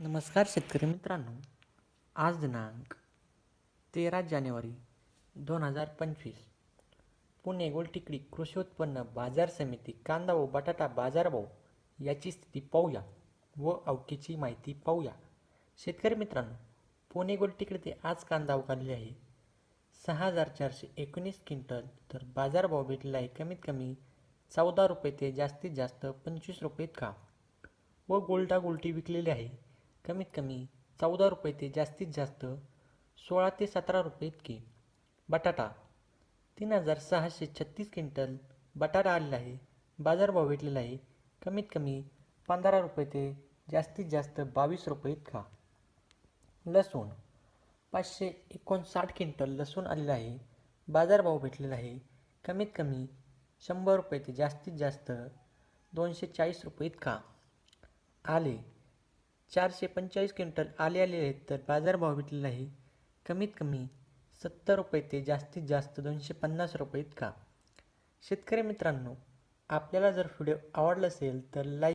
नमस्कार शेतकरी मित्रांनो. आज दिनांक तेरा जानेवारी दोन हजार पंचवीस. पुणे गोलटिकडी कृषी उत्पन्न बाजार समिती कांदा व बटाटा बाजारभाव याची स्थिती पाहूया व अवकीची माहिती पाहूया. शेतकरी मित्रांनो पुणे गोलटिकडी ते आज कांदा उघडले आहे. सहा हजार चारशे एकोणीस क्विंटल तर बाजारभाव भेटलेला आहे कमीत कमी चौदा रुपये ते जास्तीत जास्त पंचवीस रुपये इतका व गोल्डा गोल्टी विकलेली आहे. कमीत कमी चौदा रुपये ते जास्तीत जास्त सोळा ते सतरा रुपये इतके. बटाटा तीन हजार सहाशे छत्तीस क्विंटल बटाटा आलेला आहे. बाजारभाव भेटलेला आहे. कमीत कमी पंधरा रुपये ते जास्तीत जास्त बावीस रुपये इतका. लसूण पाचशे एकोणसाठ क्विंटल लसूण आलेला आहे. बाजारभाव भेटलेला आहे. कमीत कमी शंभर रुपये ते जास्तीत जास्त दोनशे चाळीस रुपये इतका. आले चारशे पंचेचाळीस क्विंटल आले आलेले आहेत तर बाजारभाव भेटलेला आहे. कमीत कमी सत्तर रुपये ते जास्तीत जास्त दोनशे पन्नास रुपये इतका. शेतकरी मित्रांनो आपल्याला जर व्हिडिओ आवडला असेल तर लाईक